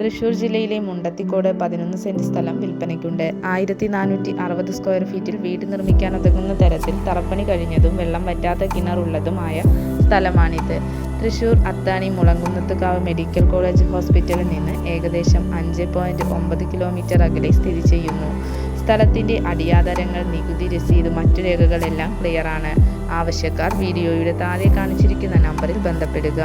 തൃശൂർ ജില്ലയിലെ മുണ്ടത്തിക്കോട് പതിനൊന്ന് സെന്റ് സ്ഥലം വിൽപ്പനയ്ക്കുണ്ട്. ആയിരത്തി നാനൂറ്റി അറുപത് സ്ക്വയർ ഫീറ്റിൽ വീട് നിർമ്മിക്കാൻ ഒതുങ്ങുന്ന തരത്തിൽ തറപ്പണി കഴിഞ്ഞതും വെള്ളം വറ്റാത്ത കിണറുള്ളതുമായ സ്ഥലമാണിത്. തൃശൂർ അത്താണി മുളങ്കുന്നത്തുകാവ് മെഡിക്കൽ കോളേജ് ഹോസ്പിറ്റലിൽ നിന്ന് ഏകദേശം അഞ്ച് പോയിന്റ് ഒമ്പത് കിലോമീറ്റർ അകലെ സ്ഥിതി ചെയ്യുന്നു. സ്ഥലത്തിന്റെ അടിയാധാരങ്ങൾ നികുതി രസീത് മറ്റു രേഖകളെല്ലാം ക്ലിയറാണ്. ആവശ്യക്കാർ വീഡിയോയുടെ താഴെ കാണിച്ചിരിക്കുന്ന നമ്പറിൽ ബന്ധപ്പെടുക.